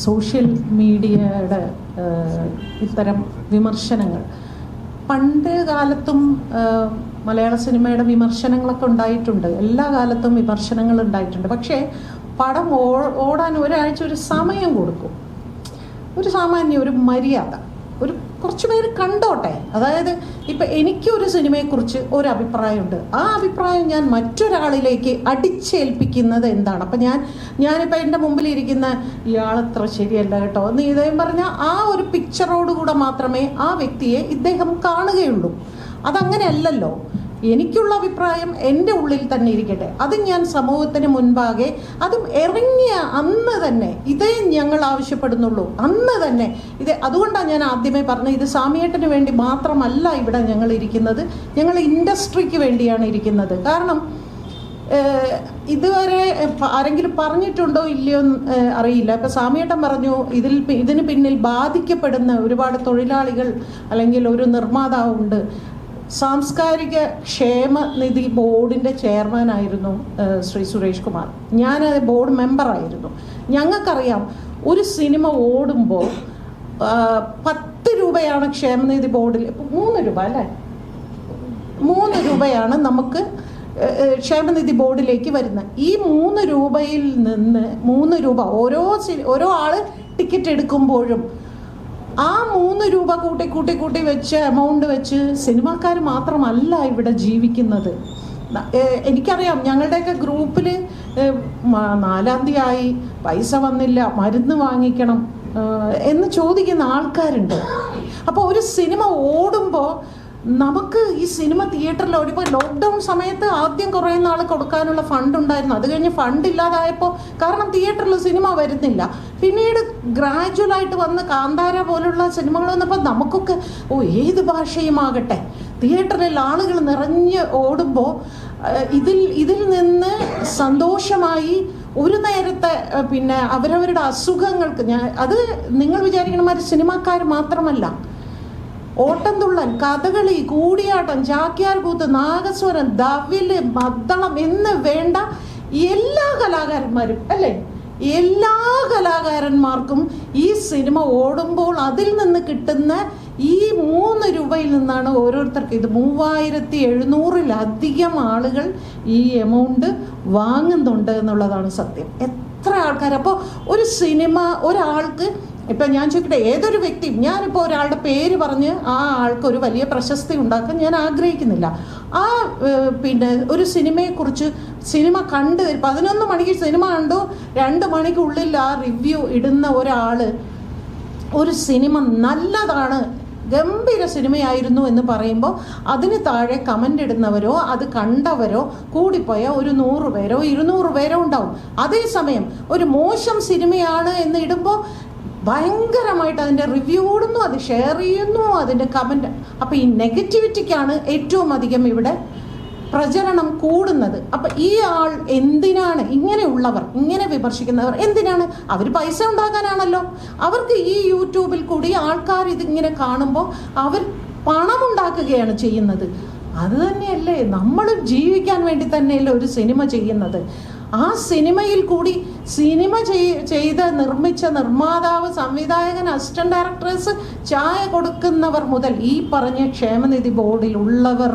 Social മീഡിയയുടെ ഇത്തരം വിമർശനങ്ങൾ. പണ്ട് കാലത്തും മലയാള സിനിമയുടെ വിമർശനങ്ങളൊക്കെ ഉണ്ടായിട്ടുണ്ട്. എല്ലാ കാലത്തും വിമർശനങ്ങൾ ഉണ്ടായിട്ടുണ്ട്. പക്ഷേ പടം ഓടാൻ ഒരാഴ്ച ഒരു സമയം കൊടുക്കും. ഒരു സാമാന്യ ഒരു മര്യാദ. ഒരു കുറച്ച് പേര് കണ്ടോട്ടെ. അതായത് ഇപ്പം എനിക്കൊരു സിനിമയെക്കുറിച്ച് ഒരു അഭിപ്രായമുണ്ട് ആ അഭിപ്രായം ഞാൻ മറ്റൊരാളിലേക്ക് അടിച്ചേൽപ്പിക്കുന്നത് എന്താണ്? അപ്പം ഞാൻ ഞാനിപ്പോൾ എന്റെ മുമ്പിലിരിക്കുന്ന ഇയാളത്ര ശരിയല്ല കേട്ടോ. എന്ന് ഇദ്ദേഹം പറഞ്ഞാൽ ആ ഒരു പിക്ചറോടുകൂടെ മാത്രമേ ആ വ്യക്തിയെ ഇദ്ദേഹം കാണുകയുള്ളൂ. അതങ്ങനെയല്ലല്ലോ. എനിക്കുള്ള അഭിപ്രായം എന്റെ ഉള്ളിൽ തന്നെ ഇരിക്കട്ടെ. അത് ഞാൻ സമൂഹത്തിന് മുൻപാകെ അതും ഇറങ്ങിയ അന്ന് തന്നെ ഇതേ ഞങ്ങൾ ആവശ്യപ്പെടുന്നുള്ളൂ. അന്ന് തന്നെ. ഇത് അതുകൊണ്ടാണ് ഞാൻ ആദ്യമേ പറഞ്ഞത് ഇത് സാമിയേട്ടന് വേണ്ടി മാത്രമല്ല ഇവിടെ ഞങ്ങൾ ഇരിക്കുന്നത്. ഞങ്ങൾ ഇൻഡസ്ട്രിക്ക് വേണ്ടിയാണ് ഇരിക്കുന്നത്. കാരണം ഇതുവരെ ആരെങ്കിലും പറഞ്ഞിട്ടുണ്ടോ ഇല്ലയോ അറിയില്ല. ഇപ്പം സാമിയേട്ടൻ പറഞ്ഞു ഇതിൽ ഇതിന് പിന്നിൽ ബാധിക്കപ്പെടുന്ന ഒരുപാട് തൊഴിലാളികൾ അല്ലെങ്കിൽ ഒരു നിർമ്മാതാവുണ്ട്. സാംസ്കാരിക ക്ഷേമനിധി ബോർഡിന്റെ ചെയർമാനായിരുന്നു ശ്രീ സുരേഷ് കുമാർ. ഞാൻ ബോർഡ് മെമ്പറായിരുന്നു ഞങ്ങൾക്കറിയാം ഒരു സിനിമ ഓടുമ്പോൾ പത്ത് രൂപയാണ് ക്ഷേമനിധി ബോർഡിൽ മൂന്ന് രൂപ അല്ലേ? മൂന്ന് രൂപയാണ് നമുക്ക് ക്ഷേമനിധി ബോർഡിലേക്ക് വരുന്നത്. ഈ മൂന്ന് രൂപയിൽ നിന്ന് മൂന്ന് രൂപ ഓരോ ഓരോ ആൾ ടിക്കറ്റ് എടുക്കുമ്പോഴും ആ മൂന്ന് രൂപ കൂട്ടി കൂട്ടി കൂട്ടി വെച്ച് എമൗണ്ട് വെച്ച് സിനിമാക്കാർ മാത്രമല്ല ഇവിടെ ജീവിക്കുന്നത്. എനിക്കറിയാം ഞങ്ങളുടെയൊക്കെ ഗ്രൂപ്പിൽ നാലാം തീയതി ആയി പൈസ വന്നില്ല മരുന്ന് വാങ്ങിക്കണം എന്ന് ചോദിക്കുന്ന ആൾക്കാരുണ്ട്. അപ്പോൾ ഒരു സിനിമ ഓടുമ്പോൾ നമുക്ക് ഈ സിനിമ തിയേറ്ററിൽ ഓടിപ്പോൾ ലോക്ക്ഡൗൺ സമയത്ത് ആദ്യം കുറേ നാൾ കൊടുക്കാനുള്ള ഫണ്ട് ഉണ്ടായിരുന്നു. അത് കഴിഞ്ഞ് ഫണ്ട് ഇല്ലാതായപ്പോൾ കാരണം തിയേറ്ററിൽ സിനിമ വരുന്നില്ല. പിന്നീട് ഗ്രാജുവലായിട്ട് വന്ന് കാന്താര പോലുള്ള സിനിമകൾ വന്നപ്പോൾ നമുക്കൊക്കെ ഓ ഏത് ഭാഷയുമാകട്ടെ? തിയേറ്ററിൽ ആളുകൾ നിറഞ്ഞ് ഓടുമ്പോൾ ഇതിൽ ഇതിൽ നിന്ന് സന്തോഷമായി ഒരു നേരത്തെ പിന്നെ അവരവരുടെ അസുഖങ്ങൾക്ക് ഞാൻ അത് നിങ്ങൾ വിചാരിക്കണമാതിരി സിനിമാക്കാർ മാത്രമല്ല ഓട്ടംതുള്ളൽ കഥകളി കൂടിയാട്ടം ചാക്യാർ കൂത്ത് നാഗസ്വരം ദവിൽ മദ്ദളം എന്ന് വേണ്ട എല്ലാ കലാകാരന്മാരും അല്ലേ? എല്ലാ കലാകാരന്മാർക്കും ഈ സിനിമ ഓടുമ്പോൾ അതിൽ നിന്ന് കിട്ടുന്ന ഈ മൂന്ന് രൂപയിൽ നിന്നാണ് ഓരോരുത്തർക്ക് ഇത്. മൂവായിരത്തി എഴുന്നൂറിലധികം ആളുകൾ ഈ എമൗണ്ട് വാങ്ങുന്നുണ്ട് എന്നുള്ളതാണ് സത്യം. എത്ര ആൾക്കാർ അപ്പോൾ ഒരു സിനിമ ഒരാൾക്ക് ഇപ്പം ഞാൻ ചോദിക്കട്ടെ ഏതൊരു വ്യക്തി ഞാനിപ്പോൾ ഒരാളുടെ പേര് പറഞ്ഞ് ആ ആൾക്ക് ഒരു വലിയ പ്രശസ്തി ഉണ്ടാക്കാൻ ഞാൻ ആഗ്രഹിക്കുന്നില്ല. ആ പിന്നെ ഒരു സിനിമയെക്കുറിച്ച് സിനിമ കണ്ട് പതിനൊന്ന് മണിക്ക് സിനിമ കണ്ടു രണ്ട് മണിക്കുള്ളിൽ ആ റിവ്യൂ ഇടുന്ന ഒരാൾ ഒരു സിനിമ നല്ലതാണ് ഗംഭീര സിനിമയായിരുന്നു എന്ന് പറയുമ്പോൾ അതിന് താഴെ കമന്റ് ഇടുന്നവരോ അത് കണ്ടവരോ കൂടിപ്പോയ ഒരു നൂറ് പേരോ ഇരുന്നൂറ് പേരോ ഉണ്ടാവും. അതേസമയം ഒരു മോശം സിനിമയാണ് എന്ന് ഇടുമ്പോൾ ഭയങ്കരമായിട്ട് അതിന്റെ റിവ്യൂ ഇടുന്നു അത് ഷെയർ ചെയ്യുന്നു അതിന്റെ കമന്റ് അപ്പോൾ ഈ നെഗറ്റിവിറ്റിക്കാണ് ഏറ്റവും അധികം ഇവിടെ പ്രചരണം കൂടുന്നത്. അപ്പോൾ ഈ ആൾ എന്തിനാണ് ഇങ്ങനെയുള്ളവർ ഇങ്ങനെ വിമർശിക്കുന്നവർ എന്തിനാണ്? അവർ പൈസ ഉണ്ടാക്കാനാണല്ലോ. അവർക്ക് ഈ യൂട്യൂബിൽ കൂടി ആൾക്കാർ ഇതിങ്ങനെ കാണുമ്പോൾ അവർ പണം ഉണ്ടാക്കുകയാണ് ചെയ്യുന്നത്. അത് തന്നെയല്ലേ നമ്മളും ജീവിക്കാൻ വേണ്ടി തന്നെയല്ലേ ഒരു സിനിമ ചെയ്യുന്നത്. ആ സിനിമയിൽ കൂടി സിനിമ ചെയ്ത നിർമ്മിച്ച നിർമ്മാതാവ് സംവിധായകൻ അസിസ്റ്റന്റ് ഡയറക്ടേഴ്സ് ചായ കൊടുക്കുന്നവർ മുതൽ ഈ പറഞ്ഞ ക്ഷേമനിധി ബോർഡിൽ ഉള്ളവർ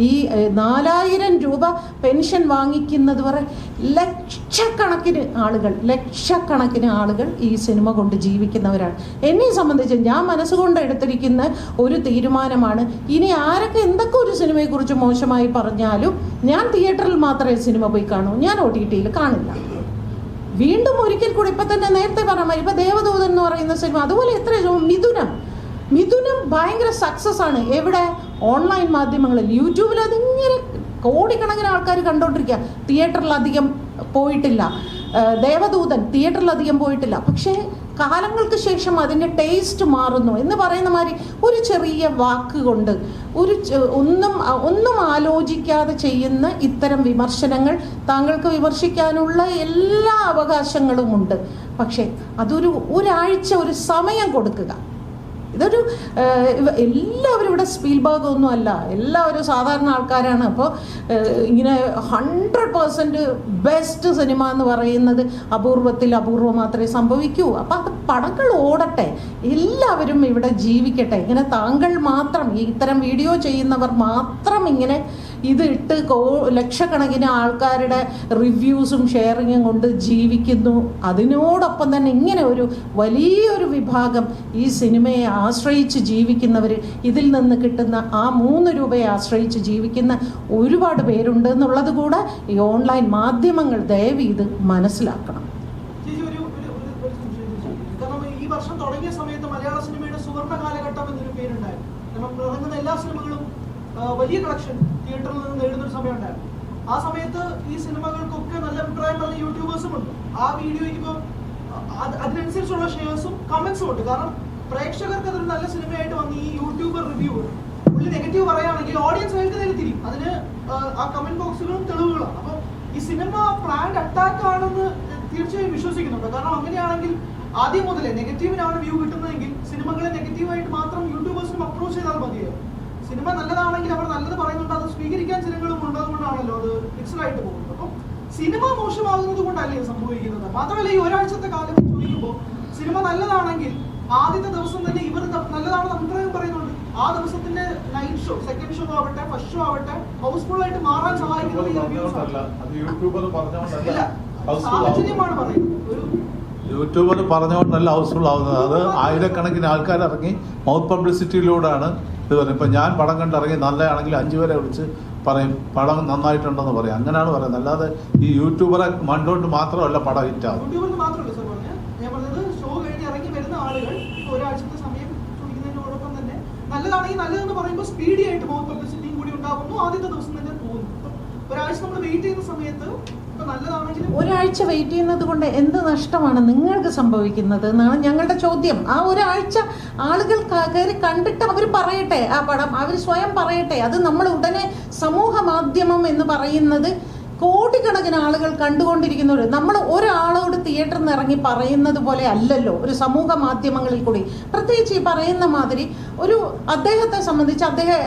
ഈ നാലായിരം രൂപ പെൻഷൻ വാങ്ങിക്കുന്നത് വരെ ലക്ഷക്കണക്കിന് ആളുകൾ ലക്ഷക്കണക്കിന് ആളുകൾ ഈ സിനിമ കൊണ്ട് ജീവിക്കുന്നവരാണ്. എന്നെ സംബന്ധിച്ച് ഞാൻ മനസ്സുകൊണ്ട് എടുത്തിരിക്കുന്ന ഒരു തീരുമാനമാണ് ഇനി ആരൊക്കെ എന്തൊക്കെ ഒരു സിനിമയെക്കുറിച്ച് മോശമായി പറഞ്ഞാലും ഞാൻ തിയേറ്ററിൽ മാത്രമേ സിനിമ പോയി കാണൂ ഞാൻ ഒ ടി ടിയിൽ കാണില്ല. വീണ്ടും ഒരിക്കൽ കൂടി ഇപ്പം തന്നെ നേരത്തെ പറഞ്ഞ ഇപ്പം ദേവദൂതൻ എന്ന് പറയുന്ന സിനിമ അതുപോലെ എത്ര മിഥുനം. മിഥുനം ഭയങ്കര സക്സസ് ആണ്. എവിടെ? ഓൺലൈൻ മാധ്യമങ്ങളിൽ യൂട്യൂബിൽ അതിങ്ങനെ കോടിക്കണക്കിന് ആൾക്കാർ കണ്ടോണ്ടിരിക്കുക തിയേറ്ററിലധികം പോയിട്ടില്ല. ദേവദൂതൻ തിയേറ്ററിലധികം പോയിട്ടില്ല. പക്ഷേ കാലങ്ങൾക്ക് ശേഷം അതിന്റെ ടേസ്റ്റ് മാറുന്നു. എന്ന് പറയുന്ന മാതിരി ഒരു ചെറിയ വാക്ക് കൊണ്ട് ഒരു ഒന്നും ഒന്നും ആലോചിക്കാതെ ചെയ്യുന്ന ഇത്തരം വിമർശനങ്ങൾ താങ്കൾക്ക് വിമർശിക്കാനുള്ള എല്ലാ അവകാശങ്ങളുമുണ്ട് പക്ഷേ അതൊരു ഒരാഴ്ച ഒരു സമയം കൊടുക്കുക. ഇതൊരു എല്ലാവരും ഇവിടെ സ്പീൽബർഗ് ഒന്നും അല്ല. എല്ലാവരും സാധാരണ ആൾക്കാരാണ്. അപ്പോൾ ഇങ്ങനെ ഹൺഡ്രഡ് പേഴ്സന്റ് ബെസ്റ്റ് സിനിമ എന്ന് പറയുന്നത് അപൂർവത്തിൽ അപൂർവം മാത്രമേ സംഭവിക്കൂ. അപ്പോൾ അത് പടങ്ങൾ ഓടട്ടെ. എല്ലാവരും ഇവിടെ ജീവിക്കട്ടെ. ഇങ്ങനെ താങ്കൾ മാത്രം ഇത്തരം വീഡിയോ ചെയ്യുന്നവർ മാത്രം ഇങ്ങനെ ഇത് ഇട്ട് കോ ലക്ഷക്കണക്കിന് ആൾക്കാരുടെ റിവ്യൂസും ഷെയറിങ്ങും കൊണ്ട് ജീവിക്കുന്നു. അതിനോടൊപ്പം തന്നെ ഇങ്ങനെ ഒരു വലിയൊരു വിഭാഗം ഈ സിനിമയെ ആശ്രയിച്ച് ജീവിക്കുന്നവർ ഇതിൽ നിന്ന് കിട്ടുന്ന ആ മൂന്ന് രൂപയെ ആശ്രയിച്ച് ജീവിക്കുന്ന ഒരുപാട് പേരുണ്ട് എന്നുള്ളത് കൂടെ ഈ ഓൺലൈൻ മാധ്യമങ്ങൾ ദയവ് ഇത് മനസ്സിലാക്കണം ഈ വർഷം തുടങ്ങിയ സമയത്ത് മലയാള സിനിമയുടെ സുവർണ കാലഘട്ടം എന്നൊരു പേരുണ്ടായിരുന്നു. കാരണം എല്ലാ സിനിമകളും വലിയ കളക്ഷൻ തിയേറ്ററിൽ നിന്ന് നേടുന്നൊരു സമയമുണ്ടായിരുന്നു. ആ സമയത്ത് ഈ സിനിമകൾക്കൊക്കെ നല്ല അഭിപ്രായം പറഞ്ഞ യൂട്യൂബേഴ്സും ഉണ്ട് ആ വീഡിയോയ്ക്ക് ഇപ്പോൾ അതിനനുസരിച്ചുള്ള ഷെയർസും കമന്റ്സും ഉണ്ട്. കാരണം പ്രേക്ഷകർക്ക് അതൊരു നല്ല സിനിമയായിട്ട് വന്ന് ഈ യൂട്യൂബർ റിവ്യൂ പുള്ളി നെഗറ്റീവ് പറയുകയാണെങ്കിൽ ഓഡിയൻസ് അയാൾക്ക് നേരെ തിരിയും. അതിന് ആ കമന്റ് ബോക്സുകളും തെളിവുകളാണ്. അപ്പോൾ ഈ സിനിമ പ്ലാൻഡ് അറ്റാക്ക് ആണെന്ന് തീർച്ചയായും വിശ്വസിക്കുന്നുണ്ട്. കാരണം അങ്ങനെയാണെങ്കിൽ ആദ്യം മുതലേ നെഗറ്റീവിനാണ് വ്യൂ കിട്ടുന്നതെങ്കിൽ സിനിമകളെ നെഗറ്റീവായിട്ട് മാത്രം യൂട്യൂബേഴ്സിനും അപ്രോച്ച് ചെയ്താൽ മതിയായിരുന്നു. സിനിമ നല്ലതാണെങ്കിൽ അവർ നല്ലത് പറയുന്നുണ്ട്. അത് സ്വീകരിക്കാൻ ജനങ്ങളും ഉള്ളതുകൊണ്ടാണല്ലോ അത് മിക്സഡ് ആയിട്ട് പോകുന്നത്. അപ്പം സിനിമ മോശമാകുന്നത് കൊണ്ടല്ലേ സംഭവിക്കുന്നത്? മാത്രമല്ല ഈ ഒരാഴ്ചത്തെ കാലം ചോദിക്കുമ്പോൾ സിനിമ നല്ലതാണെങ്കിൽ ആദ്യത്തെ ദിവസം തന്നെ ഇവർ നല്ലതാണെന്ന് അഭിപ്രായം പറയുന്നുണ്ട്. ആ ദിവസത്തിന്റെ നൈറ്റ് ഷോ സെക്കൻഡ് ഷോ ആവട്ടെ ഫസ്റ്റ് ഷോ ആവട്ടെ ഹൗസ്ഫുൾ ആയിട്ട് മാറാൻ സഹായിക്കുന്നത് സാഹചര്യമാണ് ആവുന്നത്. പറയുന്നത്. ഒരു യൂട്യൂബർ പറഞ്ഞുകൊണ്ടല്ല ഹൗസ്ഫുൾ ആവുന്നത്. അത് ആയിരക്കണക്കിന് ആൾക്കാർ ഇറങ്ങി മൗത്ത് പബ്ലിസിറ്റിയിലൂടെയാണ് ഇത് പറയും ഇപ്പം ഞാൻ പടം കണ്ടിറങ്ങി നല്ലതാണെങ്കിൽ അഞ്ചു പേരെ വിളിച്ച് പറയും പടം നന്നായിട്ടുണ്ടെന്ന് പറയും. അങ്ങനെയാണ് പറയുന്നത്. അല്ലാതെ ഈ യൂട്യൂബറെ മണ്ടോട്ട് മാത്രമല്ല പടം ഹിറ്റാവും നല്ലതാണെങ്കിൽ നല്ലതെന്ന് പറയുമ്പോൾ സ്പീഡി ആയിട്ട് കൂടി ഉണ്ടാകുന്നു ആദ്യത്തെ ദിവസം തന്നെ പോകുന്നു. ഒരാഴ്ച നമ്മൾ വെയിറ്റ് ചെയ്യുന്ന സമയത്ത് ഒരാഴ്ച വെയിറ്റ് ചെയ്യുന്നത് കൊണ്ട് എന്ത് നഷ്ടമാണ് നിങ്ങൾക്ക് സംഭവിക്കുന്നത് എന്നാണ് ഞങ്ങളുടെ ചോദ്യം. ആ ഒരാഴ്ച ആളുകൾ കയറി കണ്ടിട്ട് അവർ പറയട്ടെ ആ പടം. അവർ സ്വയം പറയട്ടെ. അത് നമ്മൾ ഉടനെ സമൂഹ മാധ്യമം എന്ന് പറയുന്നത് കോടിക്കണക്കിന് ആളുകൾ കണ്ടുകൊണ്ടിരിക്കുന്നവർ നമ്മൾ ഒരാളോട് തിയേറ്ററിൽ നിന്ന് ഇറങ്ങി പറയുന്നത് പോലെ അല്ലല്ലോ. ഒരു സമൂഹ മാധ്യമങ്ങളിൽ കൂടി. പ്രത്യേകിച്ച് ഈ പറയുന്ന മാതിരി ഒരു അദ്ദേഹത്തെ സംബന്ധിച്ച് അദ്ദേഹം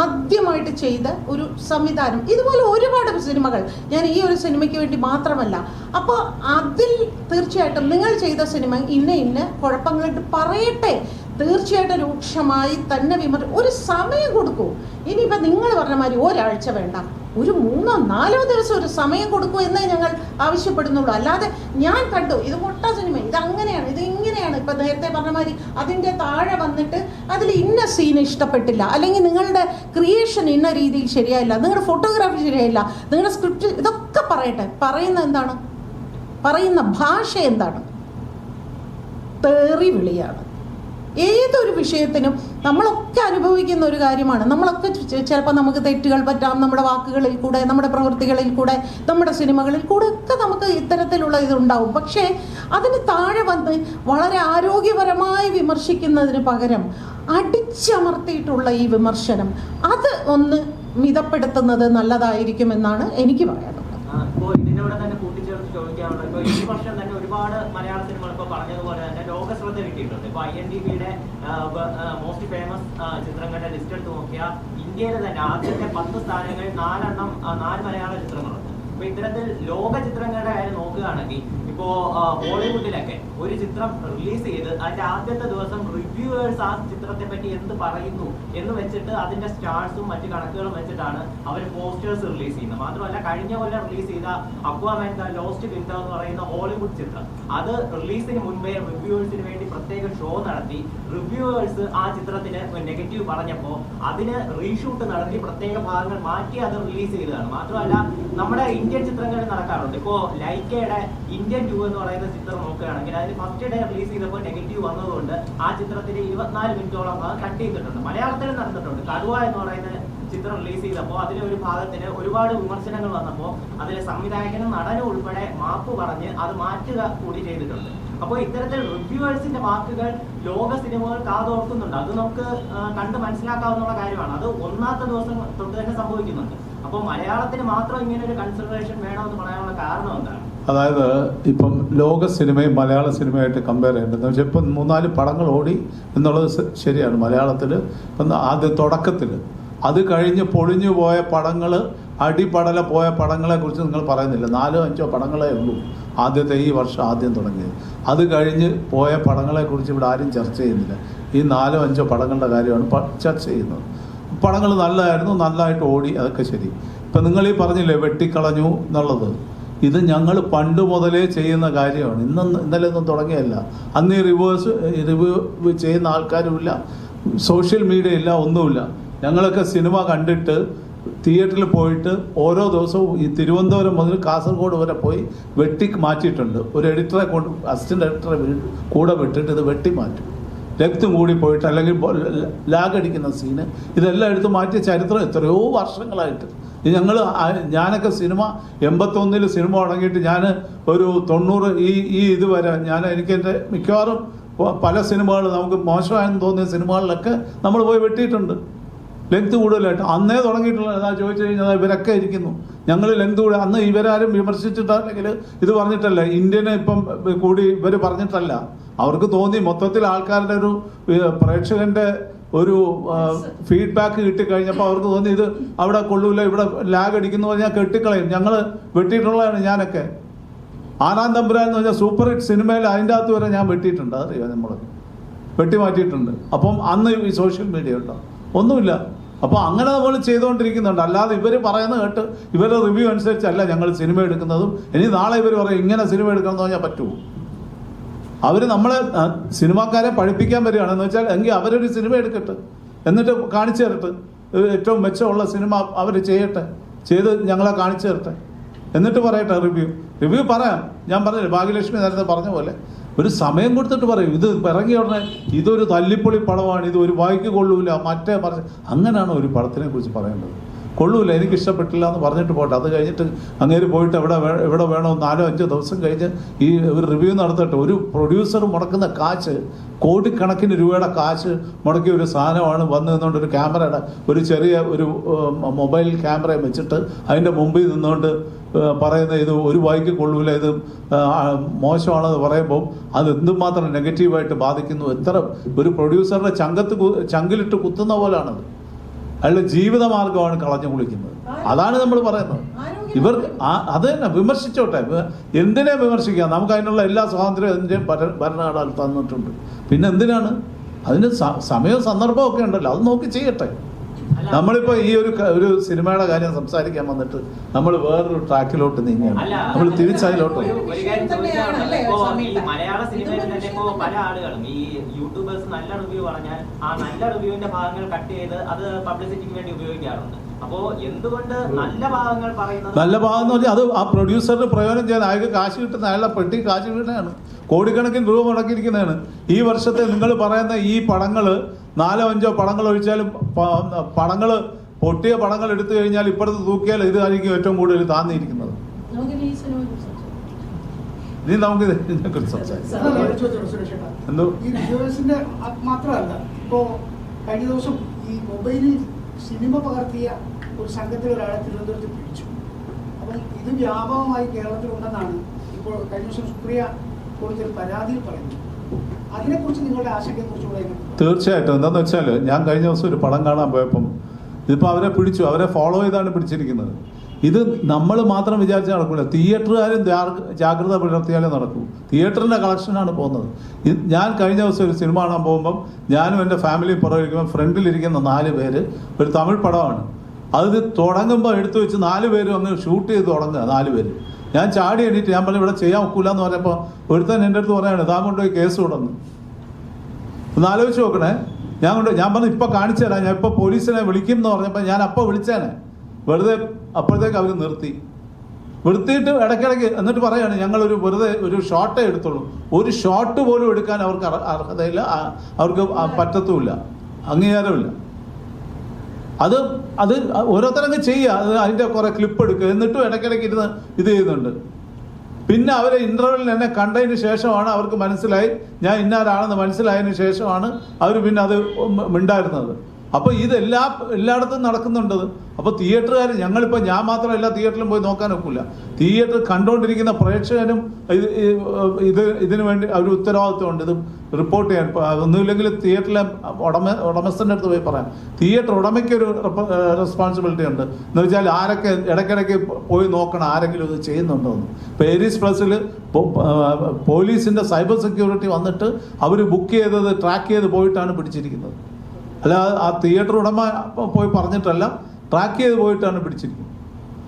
ആദ്യമായിട്ട് ചെയ്ത ഒരു സംവിധാനം. ഇതുപോലെ ഒരുപാട് സിനിമകൾ ഞാൻ ഈ ഒരു സിനിമയ്ക്ക് വേണ്ടി മാത്രമല്ല. അപ്പോൾ അതിൽ തീർച്ചയായിട്ടും നിങ്ങൾ ചെയ്ത സിനിമ ഇന്ന ഇന്ന കുഴപ്പങ്ങളായിട്ട് പറയട്ടെ. തീർച്ചയായിട്ടും രൂക്ഷമായി തന്നെ വിമർ ഒരു സമയം കൊടുക്കൂ. ഇനിയിപ്പോൾ നിങ്ങൾ പറഞ്ഞ മാതിരി ഒരാഴ്ച വേണ്ട. ഒരു മൂന്നോ നാലോ ദിവസം ഒരു സമയം കൊടുക്കൂ എന്നേ ഞങ്ങൾ ആവശ്യപ്പെടുന്നുള്ളൂ. അല്ലാതെ ഞാൻ കണ്ടു ഇത് മുട്ട സിനിമ ഇത് അങ്ങനെയാണ് ഇത് ഇങ്ങനെയാണ്. ഇപ്പൊ നേരത്തെ പറഞ്ഞ മാതിരി അതിന്റെ താഴെ വന്നിട്ട് അതിൽ ഇന്ന സീൻ ഇഷ്ടപ്പെട്ടില്ല. അല്ലെങ്കിൽ നിങ്ങളുടെ ക്രിയേഷൻ ഇന്ന രീതിയിൽ ശരിയായില്ല. നിങ്ങളുടെ ഫോട്ടോഗ്രാഫി ശരിയായില്ല. നിങ്ങളുടെ സ്ക്രിപ്റ്റ് ഇതൊക്കെ പറയട്ടെ. പറയുന്ന എന്താണ്? പറയുന്ന ഭാഷ എന്താണ്? തേറി വിളിയാണ്. ഏതൊരു വിഷയത്തിനും നമ്മളൊക്കെ അനുഭവിക്കുന്ന ഒരു കാര്യമാണ്. നമ്മളൊക്കെ ചിലപ്പോൾ നമുക്ക് തെറ്റുകൾ പറ്റാം നമ്മുടെ വാക്കുകളിൽ കൂടെ നമ്മുടെ പ്രവൃത്തികളിൽ കൂടെ നമ്മുടെ സിനിമകളിൽ കൂടെ ഒക്കെ നമുക്ക് ഇത്തരത്തിലുള്ള ഇതുണ്ടാവും പക്ഷേ അതിന് താഴെ വന്ന് വളരെ ആരോഗ്യപരമായി വിമർശിക്കുന്നതിന് പകരം അടിച്ചമർത്തിയിട്ടുള്ള ഈ വിമർശനം അത് ഒന്ന് മിതപ്പെടുത്തുന്നത് നല്ലതായിരിക്കുമെന്നാണ് എനിക്ക് പറയാനുള്ളത്. തന്നെ ഈ വർഷം തന്നെ ഒരുപാട് മലയാള സിനിമകൾ ഇപ്പൊ പറഞ്ഞതുപോലെ തന്നെ ലോക ശ്രദ്ധ കിട്ടിയിട്ടുണ്ട്. ഇപ്പൊ ഐ എൻ ഡി ബിയുടെ മോസ്റ്റ് ഫേമസ് ചിത്രങ്ങളുടെ ലിസ്റ്റ് എടുത്ത് നോക്കിയാൽ ഇന്ത്യയിലെ തന്നെ ആദ്യത്തെ പത്ത് സ്ഥാനങ്ങളിൽ നാലെണ്ണം നാല് മലയാള ചിത്രങ്ങളുണ്ട്. അപ്പൊ ഇത്തരത്തിൽ ലോക ചിത്രങ്ങളുടെ കാര്യം നോക്കുകയാണെങ്കിൽ ഇപ്പോ ഹോളിവുഡിലൊക്കെ ഒരു ചിത്രം റിലീസ് ചെയ്ത് അതിന്റെ ആദ്യത്തെ ദിവസം റിവ്യൂവേഴ്സ് ആ ചിത്രത്തെ പറ്റി എന്ത് പറയുന്നു എന്ന് വെച്ചിട്ട് അതിന്റെ സ്റ്റാർസും മറ്റു കണക്കുകളും വെച്ചിട്ടാണ് അവർ പോസ്റ്റേഴ്സ് റിലീസ് ചെയ്യുന്നത്. മാത്രമല്ല കഴിഞ്ഞ കൊല്ലം റിലീസ് ചെയ്ത അക്വാമാൻ ലോസ്റ്റ് വിൻഡോ എന്ന് പറയുന്ന ഹോളിവുഡ് ചിത്രം അത് റിലീസിന് മുൻപേ റിവ്യൂവേഴ്സിന് വേണ്ടി പ്രത്യേക ഷോ നടത്തി. റിവ്യൂവേഴ്സ് ആ ചിത്രത്തിന് നെഗറ്റീവ് പറഞ്ഞപ്പോൾ അതിന് റീഷൂട്ട് നടത്തി പ്രത്യേക ഭാഗങ്ങൾ മാറ്റി അത് റിലീസ് ചെയ്തതാണ്. മാത്രമല്ല നമ്മുടെ ഇന്ത്യൻ ചിത്രങ്ങൾ നടക്കാറുണ്ട്. ഇപ്പോ ലൈക്കയുടെ ഇന്ത്യൻ ടു എന്ന് പറയുന്ന ചിത്രം നോക്കുകയാണെങ്കിൽ അതിന് ഫസ്റ്റ് ഡേ റിലീസ് ചെയ്തപ്പോൾ നെഗറ്റീവ് വന്നതുകൊണ്ട് ആ ചിത്രത്തിന്റെ ഇരുപത്തിനാല് മിനിറ്റോളം ഭാഗം കട്ട് ചെയ്തിട്ടുണ്ട്. മലയാളത്തിൽ നടന്നിട്ടുണ്ട്. കടുവ എന്ന് പറയുന്ന ചിത്രം റിലീസ് ചെയ്തപ്പോൾ അതിലെ ഒരു ഭാഗത്തിന് ഒരുപാട് വിമർശനങ്ങൾ വന്നപ്പോൾ അതിലെ സംവിധായകനും നടനും ഉൾപ്പെടെ മാപ്പ് പറഞ്ഞ് അത് മാറ്റുക കൂടി ചെയ്തിട്ടുണ്ട്. അപ്പോൾ ഇത്തരത്തിൽ റിവ്യൂവേഴ്സിന്റെ വാക്കുകൾ ലോക സിനിമകൾ കാതോർക്കുന്നുണ്ട് അത് നമുക്ക് കണ്ട് മനസ്സിലാക്കാവുന്ന കാര്യമാണ്. അത് ഒന്നാമത്തെ ദിവസം തൊട്ട് തന്നെ സംഭവിക്കുന്നുണ്ട്. അപ്പോൾ മലയാളത്തിന് മാത്രം ഇങ്ങനെ ഒരു കൺസിഡറേഷൻ വേണമെന്ന് പറയാനുള്ള കാരണം എന്താണ്? അതായത് ഇപ്പം ലോക സിനിമയും മലയാള സിനിമയായിട്ട് കമ്പയർ ചെയ്യേണ്ടത് വെച്ചാൽ ഇപ്പം മൂന്നാൽ പടങ്ങൾ ഓടി എന്നുള്ളത് ശരിയാണ് മലയാളത്തിൽ ഇപ്പം ആദ്യ തുടക്കത്തിൽ അത് കഴിഞ്ഞ് പൊളിഞ്ഞു പോയ പടങ്ങൾ അടിപടല പോയ പടങ്ങളെക്കുറിച്ച് നിങ്ങൾ പറയുന്നില്ല. നാലോ അഞ്ചോ പടങ്ങളേ ഉള്ളൂ ആദ്യത്തെ ഈ വർഷം ആദ്യം തുടങ്ങിയത്. അത് കഴിഞ്ഞ് പോയ പടങ്ങളെക്കുറിച്ച് ഇവിടെ ആരും ചർച്ച ചെയ്യുന്നില്ല. ഈ നാലോ അഞ്ചോ പടങ്ങളുടെ കാര്യമാണ് ചർച്ച ചെയ്യുന്നത്. പടങ്ങൾ നല്ലതായിരുന്നു നല്ലതായിട്ട് ഓടി അതൊക്കെ ശരി. ഇപ്പം നിങ്ങൾ ഈ പറഞ്ഞില്ലേ വെട്ടിക്കളഞ്ഞു എന്നുള്ളത്. ഇത് ഞങ്ങൾ പണ്ട് മുതലേ ചെയ്യുന്ന കാര്യമാണ്. ഇന്ന് ഇന്നലെ ഒന്നും തുടങ്ങിയല്ല അന്ന് ഈ റിവേഴ്സ് റിവ്യൂ ചെയ്യുന്ന ആൾക്കാരുമില്ല സോഷ്യൽ മീഡിയ ഇല്ല ഒന്നുമില്ല. ഞങ്ങളൊക്കെ സിനിമ കണ്ടിട്ട് തിയേറ്ററിൽ പോയിട്ട് ഓരോ ദിവസവും ഈ തിരുവനന്തപുരം മുതൽ കാസർഗോഡ് വരെ പോയി വെട്ടി മാറ്റിയിട്ടുണ്ട്. ഒരു എഡിറ്ററെ കൊണ്ട് അസിസ്റ്റന്റ് എഡിറ്ററെ കൂടെ വിട്ടിട്ട് ഇത് വെട്ടി മാറ്റും. രക്തം കൂടി പോയിട്ട് അല്ലെങ്കിൽ ലാഗ് അടിക്കുന്ന സീന് ഇതെല്ലാം എടുത്ത് മാറ്റിയ ചരിത്രം എത്രയോ വർഷങ്ങളായിട്ട്. ഞങ്ങൾ ഞാനൊക്കെ സിനിമ എൺപത്തൊന്നിൽ സിനിമ തുടങ്ങിയിട്ട് ഞാൻ ഒരു തൊണ്ണൂറ് ഈ ഈ ഇതുവരെ ഞാൻ എനിക്ക് എന്റെ മിക്കവാറും പല സിനിമകൾ നമുക്ക് മോശമായെന്ന് തോന്നിയ സിനിമകളിലൊക്കെ നമ്മൾ പോയി വെട്ടിയിട്ടുണ്ട്. ലെങ്ത് കൂടുതലായിട്ട്. അന്നേ തുടങ്ങിയിട്ടുള്ള അതാ ചോദിച്ചു കഴിഞ്ഞാൽ ഇവരൊക്കെ ഇരിക്കുന്നു. ഞങ്ങൾ ലെങ്ത് കൂടെ അന്ന് ഇവരാരും വിമർശിച്ചിട്ടല്ലെങ്കിൽ ഇത് പറഞ്ഞിട്ടല്ല. ഇന്ത്യനെ ഇപ്പം കൂടി ഇവർ പറഞ്ഞിട്ടല്ല. അവർക്ക് തോന്നി മൊത്തത്തിൽ ആൾക്കാരുടെ ഒരു പ്രേക്ഷകന്റെ ഒരു ഫീഡ്ബാക്ക് കിട്ടിക്കഴിഞ്ഞപ്പോൾ അവർക്ക് തോന്നി ഇത് അവിടെ കൊള്ളൂല ഇവിടെ ലാഗ് അടിക്കുന്നു പറഞ്ഞാൽ കെട്ടിക്കളയും. ഞങ്ങൾ വെട്ടിയിട്ടുള്ളതാണ് ഞാനൊക്കെ. ആനാം തമ്പുരാൻ എന്ന് പറഞ്ഞാൽ സൂപ്പർ ഹിറ്റ് സിനിമയിൽ അതിന്റെ അകത്ത് വരെ ഞാൻ വെട്ടിയിട്ടുണ്ട്. അറിയാം നമ്മൾ വെട്ടി മാറ്റിയിട്ടുണ്ട് അപ്പം അന്ന് ഈ സോഷ്യൽ മീഡിയ ഉണ്ടോ ഒന്നുമില്ല. അപ്പോൾ അങ്ങനെ നമ്മൾ ചെയ്തുകൊണ്ടിരിക്കുന്നുണ്ട്. അല്ലാതെ ഇവർ പറയുന്ന കേട്ട് ഇവരുടെ റിവ്യൂ അനുസരിച്ചല്ല ഞങ്ങൾ സിനിമ എടുക്കുന്നതും. ഇനി നാളെ ഇവർ പറയും ഇങ്ങനെ സിനിമ എടുക്കണം എന്ന് പറഞ്ഞാൽ പറ്റുമോ അവർ നമ്മളെ സിനിമാക്കാരെ പഠിപ്പിക്കാൻ വരികയാണെന്ന് വെച്ചാൽ എങ്കിൽ അവരൊരു സിനിമ എടുക്കട്ടെ. എന്നിട്ട് കാണിച്ചു തരട്ടെ. ഏറ്റവും മെച്ചമുള്ള സിനിമ അവർ ചെയ്യട്ടെ. ചെയ്ത് ഞങ്ങളെ കാണിച്ചു തരട്ടെ. എന്നിട്ട് പറയട്ടെ റിവ്യൂ റിവ്യൂ പറയാം. ഞാൻ പറഞ്ഞില്ലേ ഭാഗ്യലക്ഷ്മി നേരത്തെ പറഞ്ഞ പോലെ. ഒരു സമയം കൊടുത്തിട്ട് പറയും ഇത് ഇറങ്ങിയ ഉടനെ ഇതൊരു തല്ലിപ്പൊളി പടമാണ് ഇത് ഒരു വായിക്ക് കൊള്ളൂല മറ്റേ പറഞ്ഞ. അങ്ങനെയാണ് ഒരു പടത്തിനെ കുറിച്ച് പറയേണ്ടത്. കൊള്ളൂല എനിക്ക് ഇഷ്ടപ്പെട്ടില്ല എന്ന് പറഞ്ഞിട്ട് പോട്ടെ. അത് കഴിഞ്ഞിട്ട് അങ്ങേര് പോയിട്ട് എവിടെ എവിടെ വേണോ നാലോ അഞ്ചോ ദിവസം കഴിഞ്ഞ് ഈ ഒരു റിവ്യൂ നടത്തട്ടെ ഒരു പ്രൊഡ്യൂസർ മുടക്കുന്ന കാശ് കോടിക്കണക്കിന് രൂപയുടെ കാശ് മുടക്കിയ ഒരു സാധനമാണ് വന്നു നിന്നുകൊണ്ട് ഒരു ക്യാമറയുടെ ഒരു ചെറിയ ഒരു മൊബൈൽ ക്യാമറ വെച്ചിട്ട് അതിന്റെ മുമ്പിൽ നിന്നുകൊണ്ട് പറയുന്ന ഇത് ഒരു വായിക്ക് കൊള്ളൂല ഇത് മോശമാണെന്ന് പറയുമ്പോൾ അത് എന്തുമാത്രം നെഗറ്റീവായിട്ട് ബാധിക്കുന്നു? എത്ര ഒരു പ്രൊഡ്യൂസറുടെ ചങ്കത്ത് ചങ്കിലിട്ട് കുത്തുന്ന പോലാണത്. അയാളുടെ ജീവിതമാർഗമാണ് കളഞ്ഞു കുളിക്കുന്നത്. അതാണ് നമ്മൾ പറയുന്നത്. ഇവർ അത് തന്നെ വിമർശിച്ചോട്ടെ. എന്തിനെ വിമർശിക്കാം? നമുക്ക് അതിനുള്ള എല്ലാ സ്വാതന്ത്ര്യവും ഇന്ത്യൻ ഭരണഘടന തന്നിട്ടുണ്ട്. പിന്നെ എന്തിനാണ്? അതിന് സമയവും സന്ദർഭവും ഒക്കെ ഉണ്ടല്ലോ. അത് നോക്കി ചെയ്യട്ടെ. നമ്മളിപ്പോ ഈ ഒരു ഒരു സിനിമയുടെ കാര്യം സംസാരിക്കാൻ വന്നിട്ട് നമ്മൾ വേറൊരു ട്രാക്കിലോട്ട് നീങ്ങുകയാണ്. നമ്മൾ തിരിച്ചതിലോട്ട്? മലയാള സിനിമയിൽ തന്നെ ഇപ്പോ പല ആളുകളും ഈ യൂട്യൂബേഴ്സ് നല്ല റിവ്യൂ പറഞ്ഞാൽ ആ നല്ല റിവ്യൂവിന്റെ ഭാഗങ്ങൾ കട്ട് ചെയ്ത് അത് പബ്ലിസിറ്റിക്ക് വേണ്ടി ഉപയോഗിക്കാറുണ്ട്. നല്ല ഭാഗങ്ങൾ പറയുന്നത് നല്ല ഭാഗം എന്ന് പറഞ്ഞാൽ അത് ആ പ്രൊഡ്യൂസറിന് പ്രയോജനം ചെയ്യാൻ അയാൾക്ക് കാശ് കിട്ടുന്ന അയാളുടെ പെട്ടി കാശ് വീണാണ് കോടിക്കണക്കിന് രൂപ മുടക്കിയിരിക്കുന്നതാണ്. ഈ വർഷത്തെ നിങ്ങൾ പറയുന്ന ഈ പടങ്ങൾ നാലോ അഞ്ചോ പടങ്ങൾ ഒഴിച്ചാലും പടങ്ങൾ പൊട്ടിയ പടങ്ങൾ എടുത്തു കഴിഞ്ഞാൽ ഇപ്പുറത്ത് തൂക്കിയാൽ ഇതായിരിക്കും ഏറ്റവും കൂടുതൽ താന്നിരിക്കുന്നത്. ഇനി ഈ ഇതിനെ കുറിച്ച് സംസാരിക്കാം. നമുക്ക്. എന്തോ? മാത്രമല്ല ഇപ്പോ കഴിഞ്ഞ ദിവസം ഈ മൊബൈലിൽ സിനിമ പകർത്തിയ ഒരു സംഘത്തിൽ ഒരാളെ തിരുവനന്തപുരത്ത് പിടിച്ചു. അപ്പം ഇത് വ്യാപകമായി കേരളത്തിലുണ്ടെന്നാണ് ഇപ്പോൾ കഴിഞ്ഞ ദിവസം സുപ്രിയ കൊടുത്തൊരു പരാതിയിൽ പറയുന്നത്. അതിനെക്കുറിച്ച് നിങ്ങളുടെ തീർച്ചയായിട്ടും. എന്താണെന്ന് വെച്ചാൽ ഞാൻ കഴിഞ്ഞ ദിവസം ഒരു പടം കാണാൻ പോയപ്പം ഇതിപ്പോൾ അവരെ പിടിച്ചു. അവരെ ഫോളോ ചെയ്താണ് പിടിച്ചിരിക്കുന്നത്. ഇത് നമ്മൾ മാത്രം വിചാരിച്ചാൽ നടക്കില്ല തിയേറ്ററുകാരും ജാഗ്രത പുലർത്തിയാലേ നടക്കൂ. തിയേറ്ററിന്റെ കളക്ഷനാണ് പോകുന്നത്. ഞാൻ കഴിഞ്ഞ ദിവസം ഒരു സിനിമ കാണാൻ പോകുമ്പം ഞാനും എന്റെ ഫാമിലി പുറകിരിക്കുമ്പോൾ ഫ്രണ്ടിലിരിക്കുന്ന നാല് പേര് ഒരു തമിഴ് പടമാണ്. അത് തുടങ്ങുമ്പോൾ എടുത്തു വെച്ച് നാല് പേരും അങ്ങ് ഷൂട്ട് ചെയ്ത് തുടങ്ങുക നാല് പേര്. ഞാൻ ചാടി എണീറ്റ് ഞാൻ പറഞ്ഞു ഇവിടെ ചെയ്യാൻ ഒക്കില്ല എന്ന് പറഞ്ഞപ്പോൾ ഒരുത്തൻ എന്റെ അടുത്ത് പറയാണ് താൻ കൊണ്ടുപോയി കേസ് തുടങ്ങുന്നു ഒന്ന് ആലോചിച്ച് നോക്കണേ. ഞാൻ കൊണ്ട് ഞാൻ പറഞ്ഞു ഇപ്പൊ കാണിച്ചു തരാം ഞാൻ ഇപ്പൊ പോലീസിനെ വിളിക്കും എന്ന് പറഞ്ഞപ്പോൾ ഞാൻ അപ്പൊ വിളിച്ചേനെ. വെറുതെ അപ്പോഴത്തേക്ക് അവർ നിർത്തി. നിർത്തിയിട്ട് ഇടയ്ക്കിടയ്ക്ക് എന്നിട്ട് പറയാണ് ഞങ്ങൾ ഒരു വെറുതെ ഒരു ഷോട്ടേ എടുത്തുള്ളൂ. ഒരു ഷോട്ട് പോലും എടുക്കാൻ അവർക്ക് അർഹ- അർഹതയില്ല. അവർക്ക് പറ്റത്തുമില്ല. അംഗീകാരമില്ല. അത് അത് ഓരോരുത്തരങ്ങ് ചെയ്യുക. അത് അതിന്റെ കുറെ ക്ലിപ്പ് എടുക്കുക. എന്നിട്ടും ഇടയ്ക്കിടയ്ക്ക് ഇരുന്ന് ഇത് ചെയ്യുന്നുണ്ട്. പിന്നെ അവരെ ഇന്റർവ്യൂവിൽ എന്നെ കണ്ടതിന് ശേഷമാണ് അവർക്ക് മനസ്സിലായി. ഞാൻ ഇന്നാരാണെന്ന് മനസ്സിലായതിനു ശേഷമാണ് അവർ പിന്നെ അത് ഉണ്ടായിരുന്നത് അപ്പോൾ ഇതെല്ലാ എല്ലാ എല്ലായിടത്തും നടക്കുന്നുണ്ട്. അപ്പോൾ തിയേറ്ററുകാർ ഞങ്ങളിപ്പോൾ ഞാൻ മാത്രം എല്ലാ തിയേറ്ററിലും പോയി നോക്കാൻ ഒക്കില്ല. തിയേറ്റർ കണ്ടുകൊണ്ടിരിക്കുന്ന പ്രേക്ഷകനും ഇത് ഇത് ഇതിനു വേണ്ടി ഒരു ഉത്തരവാദിത്വമുണ്ട് ഇത് റിപ്പോർട്ട് ചെയ്യാൻ. ഒന്നുമില്ലെങ്കിൽ തിയേറ്ററിലെ ഉടമ ഉടമസ്ഥന്റെ അടുത്ത് പോയി പറയാം. തിയേറ്റർ ഉടമയ്ക്ക് ഒരു റെസ്പോൺസിബിലിറ്റി ഉണ്ട്. എന്ന് വെച്ചാൽ ആരൊക്കെ ഇടയ്ക്കിടയ്ക്ക് പോയി നോക്കണം ആരെങ്കിലും ഇത് ചെയ്യുന്നുണ്ടോ എന്ന്. പേരീസ് പ്ലസിൽ പോലീസിന്റെ സൈബർ സെക്യൂരിറ്റി വന്നിട്ട് അവർ ബുക്ക് ചെയ്തത് ട്രാക്ക് ചെയ്ത് പോയിട്ടാണ് പിടിച്ചിരിക്കുന്നത്. അല്ല ആ തിയേറ്റർ ഉടമ പോയി പറഞ്ഞിട്ടല്ല ട്രാക്ക് ചെയ്ത് പോയിട്ടാണ് പിടിച്ചിരിക്കുന്നത്.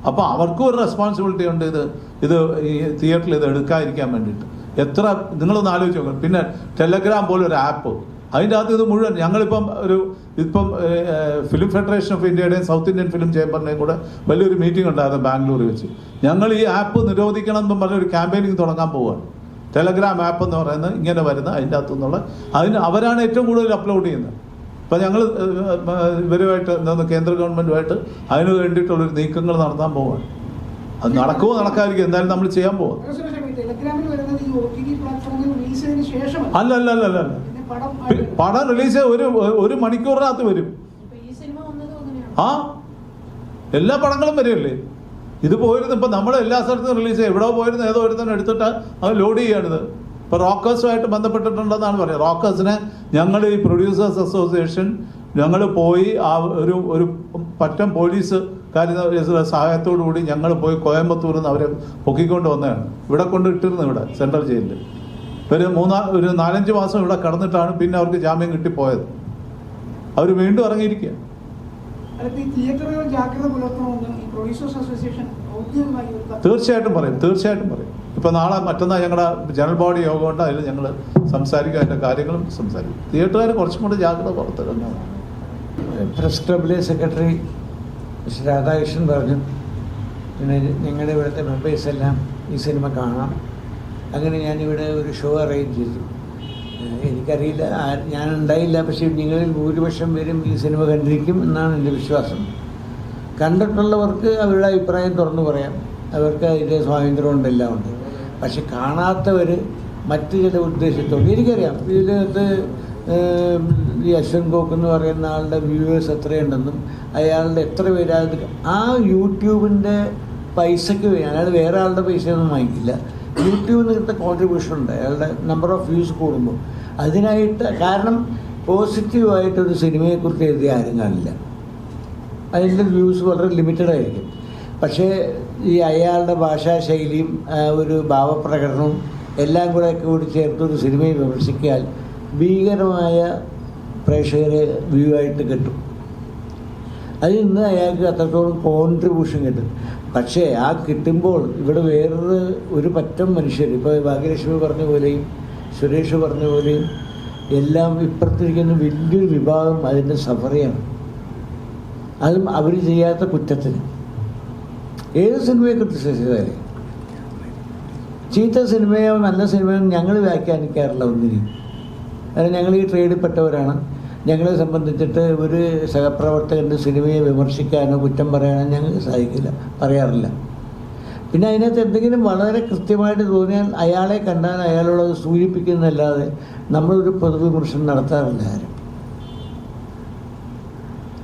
അപ്പോൾ അവർക്കും ഒരു റെസ്പോൺസിബിലിറ്റി ഉണ്ട് ഇത് ഇത് ഈ തിയേറ്ററിൽ ഇത് എടുക്കാതിരിക്കാൻ വേണ്ടിയിട്ട്. എത്ര നിങ്ങളൊന്ന് ആലോചിച്ച് നോക്കണം പിന്നെ ടെലഗ്രാം പോലെ ഒരു ആപ്പ് അതിന്റെ അകത്ത് ഇത് മുഴുവൻ ഞങ്ങളിപ്പം ഒരു ഇപ്പം ഫിലിം ഫെഡറേഷൻ ഓഫ് ഇന്ത്യയുടെയും സൗത്ത് ഇന്ത്യൻ ഫിലിം ചേംബറിന്റെയും കൂടെ വലിയൊരു മീറ്റിംഗ് ഉണ്ടായിരുന്നു ബാംഗ്ലൂരിൽ വെച്ച്. ഞങ്ങൾ ഈ ആപ്പ് നിരോധിക്കണം എന്നും പറഞ്ഞൊരു ക്യാമ്പയിനിങ് തുടങ്ങാൻ പോവുകയാണ്. ടെലഗ്രാം ആപ്പ് എന്ന് പറയുന്നത് ഇങ്ങനെ വരുന്ന അതിന്റെ അകത്തുനിന്നുള്ള അതിന് അവരാണ് ഏറ്റവും കൂടുതൽ അപ്ലോഡ് ചെയ്യുന്നത്. അപ്പം ഞങ്ങൾ ഇവരുമായിട്ട് എന്താണ് കേന്ദ്ര ഗവൺമെന്റുമായിട്ട് അതിന് വേണ്ടിയിട്ടുള്ളൊരു നീക്കങ്ങൾ നടത്താൻ പോവാണ്. അത് നടക്കുമോ നടക്കാതിരിക്കും എന്തായാലും നമ്മൾ ചെയ്യാൻ പോവാം. അല്ല അല്ല അല്ല അല്ല അല്ല. പടം റിലീസ് ഒരു ഒരു മണിക്കൂറിനകത്ത് വരും. ഈ സിനിമ വന്നതും ആ? എല്ലാ പടങ്ങളും വരുമല്ലേ ഇത് പോയിരുന്നു ഇപ്പം നമ്മൾ എല്ലാ സ്ഥലത്തും റിലീസ് ചെയ്യും. എവിടെ പോയിരുന്നു ഏതോ ഒരുത്തന്നെ എടുത്തിട്ട് അത് ലോഡ് ചെയ്യാണിത്. ഇപ്പോൾ റോക്കേഴ്സുമായിട്ട് ബന്ധപ്പെട്ടിട്ടുണ്ടെന്നാണ് പറയുന്നത്. റോക്കേഴ്സിനെ ഞങ്ങൾ ഈ പ്രൊഡ്യൂസേഴ്സ് അസോസിയേഷൻ ഞങ്ങൾ പോയി ആ ഒരു ഒരു പറ്റം പോലീസ് കാര്യ സഹായത്തോടു കൂടി ഞങ്ങൾ പോയി കോയമ്പത്തൂരിൽ നിന്ന് അവരെ പൊക്കിക്കൊണ്ട് വന്നതാണ്. ഇവിടെ കൊണ്ട് ഇട്ടിരുന്നു ഇവിടെ സെൻട്രൽ ജയിലിൽ ഒരു മൂന്നാ ഒരു നാലഞ്ച് മാസം ഇവിടെ കടന്നിട്ടാണ് പിന്നെ അവർക്ക് ജാമ്യം കിട്ടിപ്പോയത്. അവർ വീണ്ടും ഇറങ്ങിയിരിക്കുക തീർച്ചയായിട്ടും പറയും തീർച്ചയായിട്ടും പറയും. ഇപ്പം നാളെ മറ്റന്നാൾ ഞങ്ങളുടെ ജനറൽ ബോഡി യോഗം ഉണ്ട്. അതിൽ ഞങ്ങൾ സംസാരിക്കും. അതിന്റെ കാര്യങ്ങളും സംസാരിക്കും. തിയേറ്ററുകാർ കുറച്ചും കൂടി ജാഗ്രത പുറത്തെടുക്കുന്നതാണ് പ്രസ് ക്ലബിലെ സെക്രട്ടറി ശ്രീ രാധാകൃഷ്ണൻ പറഞ്ഞു പിന്നെ ഞങ്ങളുടെ ഇവിടുത്തെ മെമ്പേഴ്സ് എല്ലാം ഈ സിനിമ കാണാം. അങ്ങനെ ഞാനിവിടെ ഒരു ഷോ അറേഞ്ച് ചെയ്തു. എനിക്കറിയില്ല. ഞാൻ ഉണ്ടായില്ല പക്ഷേ നിങ്ങളിൽ ഭൂരിപക്ഷം പേരും ഈ സിനിമ കണ്ടിരിക്കും എന്നാണ് എന്റെ വിശ്വാസം. കണ്ടിട്ടുള്ളവർക്ക് അവരുടെ അഭിപ്രായം തുറന്നു പറയാം. അവർക്ക് അതിന്റെ സ്വാതന്ത്ര്യം ഉണ്ട് എല്ലാം ഉണ്ട്. പക്ഷെ കാണാത്തവർ മറ്റു ചില ഉദ്ദേശത്തോടെ എനിക്കറിയാം. ഇതിനകത്ത് ഈ അശ്വൻ ഗോക്ക് എന്ന് പറയുന്ന ആളുടെ വ്യൂവേഴ്സ് എത്രയുണ്ടെന്നും അയാളുടെ എത്ര പേരായത് ആ യൂട്യൂബിന്റെ പൈസയ്ക്ക് അയാൾ വേറെ ആളുടെ പൈസയൊന്നും വാങ്ങിക്കില്ല. യൂട്യൂബിൽ നിന്ന് കിട്ടുന്ന കോൺട്രിബ്യൂഷൻ ഉണ്ട്. അയാളുടെ നമ്പർ ഓഫ് വ്യൂസ് കൂടുമ്പോൾ. അതിനായിട്ട് കാരണം പോസിറ്റീവായിട്ടൊരു സിനിമയെക്കുറിച്ച് എഴുതിയ ആരും കാണില്ല. അതിന്റെ വ്യൂസ് വളരെ ലിമിറ്റഡ് ആയിരിക്കും. പക്ഷേ ഈ അയാളുടെ ഭാഷാശൈലിയും ഒരു ഭാവപ്രകടനവും എല്ലാം കൂടെ കൂടി ചേർത്ത് ഒരു സിനിമയെ വിമർശിക്കാൻ ഭീകരമായ പ്രേക്ഷകരെ വ്യൂ ആയിട്ട് കിട്ടും. അതിൽ നിന്ന് അയാൾക്ക് അത്രത്തോളം കോൺട്രിബ്യൂഷൻ കിട്ടും. പക്ഷേ ആ കിട്ടുമ്പോൾ ഇവിടെ വേറൊരു ഒരു പറ്റം മനുഷ്യർ ഇപ്പോൾ ഭാഗ്യലക്ഷ്മി പറഞ്ഞ പോലെയും സുരേഷ് പറഞ്ഞ പോലെയും എല്ലാം ഇപ്പുറത്തിരിക്കുന്ന വലിയൊരു വിഭാഗം അതിന്റെ സഫറിയാണ് അതും അവർ ചെയ്യാത്ത കുറ്റത്തിന്. ഏത് സിനിമയെ ക്രിട്ടിസൈസ് ചെയ്താലേ? ചീത്ത സിനിമയോ നല്ല സിനിമയോ ഞങ്ങൾ വ്യാഖ്യാനിക്കാറില്ല ഒന്നിനും. കാരണം ഞങ്ങൾ ഈ ട്രേഡിൽപ്പെട്ടവരാണ് ഞങ്ങളെ സംബന്ധിച്ചിട്ട് ഒരു സഹപ്രവർത്തകന്റെ സിനിമയെ വിമർശിക്കാനോ കുറ്റം പറയാനോ ഞങ്ങൾക്ക് സാധിക്കില്ല പറയാറില്ല. പിന്നെ അതിനകത്ത് എന്തെങ്കിലും വളരെ കൃത്യമായിട്ട് തോന്നിയാൽ അയാളെ കണ്ടാൽ അയാളോട് അത് സൂചിപ്പിക്കുന്നതല്ലാതെ നമ്മളൊരു പൊതുവിമർശനം നടത്താറില്ല ആരും.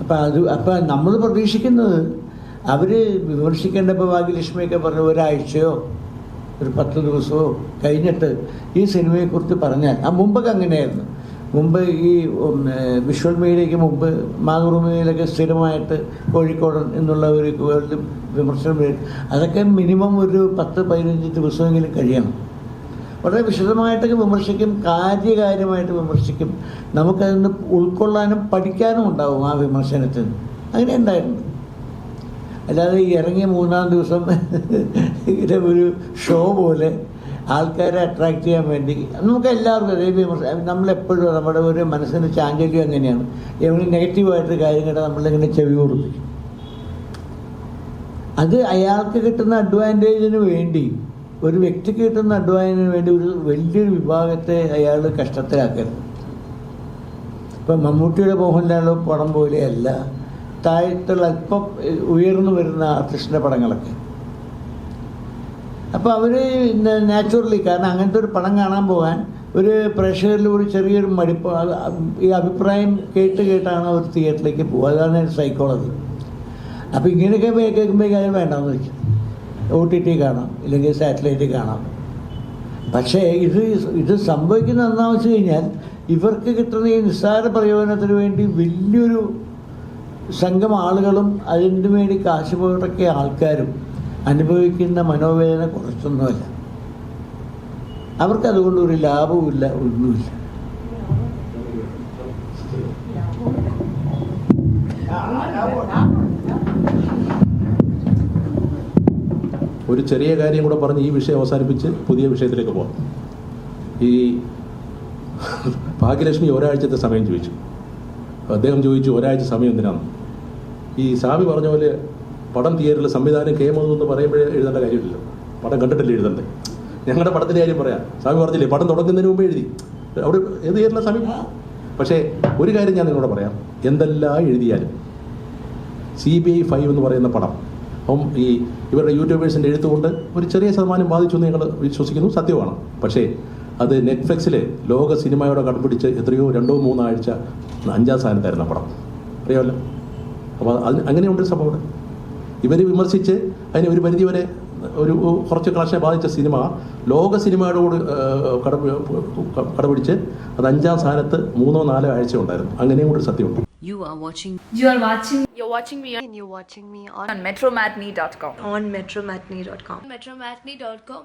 അപ്പം അത് അപ്പം നമ്മൾ പ്രതീക്ഷിക്കുന്നത് അവർ വിമർശിക്കേണ്ടപ്പോൾ ഭാഗ്യലക്ഷ്മിയൊക്കെ പറഞ്ഞ ഒരാഴ്ചയോ ഒരു പത്ത് ദിവസമോ കഴിഞ്ഞിട്ട് ഈ സിനിമയെക്കുറിച്ച് പറഞ്ഞാൽ ആ മുമ്പൊക്കെ അങ്ങനെയായിരുന്നു. മുമ്പ് ഈ വിഷ്വൽ മീഡിയയ്ക്ക് മുമ്പ് മാതൃഭൂമിയിലൊക്കെ സ്ഥിരമായിട്ട് കോഴിക്കോടൻ എന്നുള്ള ഒരു വിമർശനം വരും. അതൊക്കെ മിനിമം ഒരു പത്ത് പതിനഞ്ച് ദിവസമെങ്കിലും കഴിയണം. വളരെ വിശദമായിട്ടൊക്കെ വിമർശിക്കും കാര്യകാര്യമായിട്ട് വിമർശിക്കും. നമുക്കതിൽ നിന്ന് ഉൾക്കൊള്ളാനും പഠിക്കാനും ഉണ്ടാവും ആ വിമർശനത്തിൽ അങ്ങനെ ഉണ്ടായിട്ടുണ്ട്. അല്ലാതെ ഈ ഇറങ്ങിയ മൂന്നാം ദിവസം ഇങ്ങനെ ഒരു ഷോ പോലെ ആൾക്കാരെ അട്രാക്ട് ചെയ്യാൻ വേണ്ടി നമുക്ക് എല്ലാവർക്കും നമ്മളെപ്പോഴും നമ്മുടെ ഒരു മനസ്സിന് ചാഞ്ചല്യം അങ്ങനെയാണ് എവിടെ നെഗറ്റീവായിട്ട് കാര്യങ്ങൾ നമ്മളിങ്ങനെ ചെവി കൊടുപ്പിക്കും അത് അയാൾക്ക് കിട്ടുന്ന അഡ്വാന്റേജിന് വേണ്ടി ഒരു വ്യക്തിക്ക് കിട്ടുന്ന അഡ്വാന്റേജിന് വേണ്ടി ഒരു വലിയൊരു വിഭാഗത്തെ അയാൾ കഷ്ടത്തിലാക്കരുത്. ഇപ്പം മമ്മൂട്ടിയുടെ മോഹൻലാലോ പടം പോലെയല്ല താഴത്തുള്ള ഇപ്പം ഉയർന്നു വരുന്ന ആർട്ടിസ്റ്റിന്റെ പടങ്ങളൊക്കെ. അപ്പോൾ അവർ നാച്ചുറലി കാരണം അങ്ങനത്തെ ഒരു പടം കാണാൻ പോകാൻ ഒരു പ്രേക്ഷകരിൽ ഒരു ചെറിയൊരു മടിപ്പ് ഈ അഭിപ്രായം കേട്ട് കേട്ടാണ് അവർ തിയേറ്ററിലേക്ക് പോകുക അതാണ് സൈക്കോളജി അപ്പോൾ ഇങ്ങനെയൊക്കെ കേൾക്കുമ്പോഴേക്കും അത് വേണ്ടാന്ന് വെച്ചു. ഒ ടി ടി കാണാം ഇല്ലെങ്കിൽ സാറ്റലൈറ്റ് കാണാം. പക്ഷേ ഇത് ഇത് സംഭവിക്കുന്ന എന്താണെന്ന് വെച്ച് കഴിഞ്ഞാൽ ഇവർക്ക് കിട്ടുന്ന ഈ നിസ്സാര പ്രയോജനത്തിന് വേണ്ടി വലിയൊരു സംഘം ആളുകളും അതിന് വേണ്ടി കാശ് മുടക്കിയ ആൾക്കാരും അനുഭവിക്കുന്ന മനോവേദന കുറച്ചൊന്നുമല്ല. അവർക്ക് അതുകൊണ്ട് ഒരു ലാഭവുമില്ല ഒന്നുമില്ല. ഒരു ചെറിയ കാര്യം കൂടെ പറഞ്ഞ് ഈ വിഷയം അവസാനിപ്പിച്ച് പുതിയ വിഷയത്തിലേക്ക് പോകാം ഈ ഭാഗ്യലക്ഷ്മി ഒരാഴ്ചത്തെ സമയം ചോദിച്ചു. അദ്ദേഹം ചോദിച്ചു ഒരാഴ്ച സമയം എന്തിനാണ്? ഈ സാബി പറഞ്ഞ പോലെ പടം തിയേറ്ററിൽ സംവിധാനം കെ മധു എന്ന് പറയുമ്പോഴേ എഴുതേണ്ട കാര്യമില്ലല്ലോ. പടം കണ്ടിട്ടില്ല എഴുതണ്ടേ? ഞങ്ങളുടെ പടത്തിന്റെ കാര്യം പറയാം. സാബി പറഞ്ഞില്ലേ പടം തുടങ്ങുന്നതിന് മുമ്പ് എഴുതി. അവിടെ ഏത് തിയേറ്ററിലെ സമയം പക്ഷേ ഒരു കാര്യം ഞാൻ നിങ്ങളോട് പറയാം. എന്തെല്ലാം എഴുതിയാലും സി ബി ഐ ഫൈവ് എന്ന് പറയുന്ന പടം അപ്പം ഈ ഇവരുടെ യൂട്യൂബേഴ്സിന്റെ എഴുത്തുകൊണ്ട് ഒരു ചെറിയ ശതമാനം ബാധിച്ചു എന്ന് ഞങ്ങൾ വിശ്വസിക്കുന്നു സത്യമാണ്. പക്ഷേ അത് നെറ്റ്ഫ്ലിക്സിൽ ലോക സിനിമയോടെ കടപിടിച്ച് എത്രയോ രണ്ടോ മൂന്നോ ആഴ്ച അഞ്ചാം സ്ഥാനത്തായിരുന്നു പടം അറിയാമല്ലോ അപ്പോൾ അത് അങ്ങനെയുണ്ട് ഒരു സംഭവം ഇവർ വിമർശിച്ച് അതിനെ ഒരു പരിധി വരെ ഒരു കുറച്ച് കളക്ഷനെ ബാധിച്ച സിനിമ ലോക സിനിമയോടുകൂടി കട കടപിടിച്ച് അത് അഞ്ചാം സ്ഥാനത്ത് മൂന്നോ നാലോ ആഴ്ച ഉണ്ടായിരുന്നു അങ്ങനെയും കൂടി ഒരു സത്യമുണ്ട് You are watching You are watching You're watching me and you're watching me on, on metromatney.com. on metromatney.com. Metromatney.com.